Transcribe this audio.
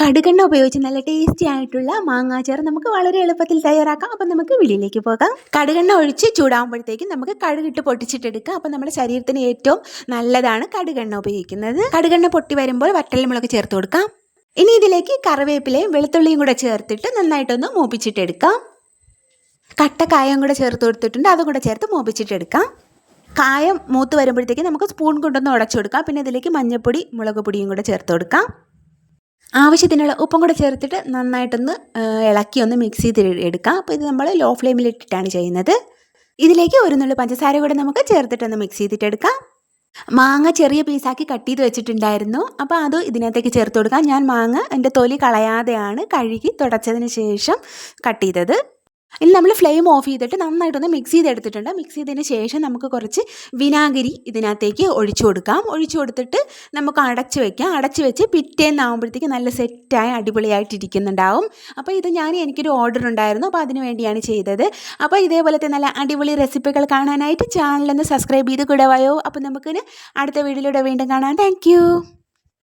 കടുകെണ്ണ ഉപയോഗിച്ച് നല്ല ടേസ്റ്റി ആയിട്ടുള്ള മാങ്ങാച്ചാർ നമുക്ക് വളരെ എളുപ്പത്തിൽ തയ്യാറാക്കാം. അപ്പം നമുക്ക് വീഡിയോയിലേക്ക് പോകാം. കടുകെണ്ണ ഒഴിച്ച് ചൂടാകുമ്പോഴത്തേക്കും നമുക്ക് കടുകിട്ട് പൊട്ടിച്ചിട്ടെടുക്കാം. അപ്പം നമ്മുടെ ശരീരത്തിന് ഏറ്റവും നല്ലതാണ് കടുകെണ്ണ ഉപയോഗിക്കുന്നത്. കടുകെണ്ണ പൊട്ടി വരുമ്പോൾ വറ്റൽമുളക് ചേർത്ത് കൊടുക്കാം. ഇനി ഇതിലേക്ക് കറിവേപ്പിലയും വെളുത്തുള്ളിയും കൂടെ ചേർത്തിട്ട് നന്നായിട്ടൊന്ന് മൂപ്പിച്ചിട്ടെടുക്കാം. കട്ട കായം കൂടെ ചേർത്ത് കൊടുത്തിട്ടുണ്ട്. അതും കൂടെ ചേർത്ത് മൂപ്പിച്ചിട്ടെടുക്കാം. കായം മൂത്ത് വരുമ്പോഴത്തേക്ക് നമുക്ക് സ്പൂൺ കൊണ്ടൊന്ന് ഉടച്ചു കൊടുക്കാം. പിന്നെ ഇതിലേക്ക് മഞ്ഞൾപ്പൊടി മുളക് പൊടിയും കൂടെ ചേർത്ത് കൊടുക്കാം. ആവശ്യത്തിനുള്ള ഉപ്പും കൂടെ ചേർത്തിട്ട് നന്നായിട്ടൊന്ന് ഇളക്കി ഒന്ന് മിക്സ് ചെയ്ത് എടുക്കാം. അപ്പോൾ ഇത് നമ്മൾ ലോ ഫ്ലെയിമിൽ ഇട്ടിട്ടാണ് ചെയ്യുന്നത്. ഇതിലേക്ക് ഒരു നുള്ളു പഞ്ചസാര കൂടെ നമുക്ക് ചേർത്തിട്ടൊന്ന് മിക്സ് ചെയ്തിട്ട് എടുക്കാം. മാങ്ങ ചെറിയ പീസാക്കി കട്ട് ചെയ്ത് വെച്ചിട്ടുണ്ടായിരുന്നു. അപ്പോൾ അത് ഇതിനകത്തേക്ക് ചേർത്ത് കൊടുക്കാം. ഞാൻ മാങ്ങ എന്റെ തൊലി കളയാതെയാണ് കഴുകി തുടച്ചതിന് ശേഷം കട്ട് ചെയ്തത്. ഇനി നമ്മൾ ഫ്ലെയിം ഓഫ് ചെയ്തിട്ട് നന്നായിട്ടൊന്ന് മിക്സ് ചെയ്തെടുത്തിട്ടുണ്ട്. മിക്സ് ചെയ്തതിന് ശേഷം നമുക്ക് കുറച്ച് വിനാഗിരി ഇതിനകത്തേക്ക് ഒഴിച്ചു കൊടുക്കാം. ഒഴിച്ചു കൊടുത്തിട്ട് നമുക്ക് അടച്ചു വെക്കാം. അടച്ചു വെച്ച് പിറ്റേന്നാകുമ്പോഴത്തേക്ക് നല്ല സെറ്റായി അടിപൊളിയായിട്ട് ഇരിക്കുന്നുണ്ടാവും അപ്പോൾ ഇത് ഞാൻ എനിക്കൊരു ഓർഡർ ഉണ്ടായിരുന്നു. അപ്പോൾ അതിന് വേണ്ടിയാണ് ചെയ്തത്. അപ്പോൾ ഇതേപോലത്തെ നല്ല അടിപൊളി റെസിപ്പികൾ കാണാനായിട്ട് ചാനലൊന്ന് സബ്സ്ക്രൈബ് ചെയ്ത് കൂടെ വായോ. അപ്പോൾ നമുക്കിന് അടുത്ത വീഡിയോയിലൂടെ വീണ്ടും കാണാം. താങ്ക്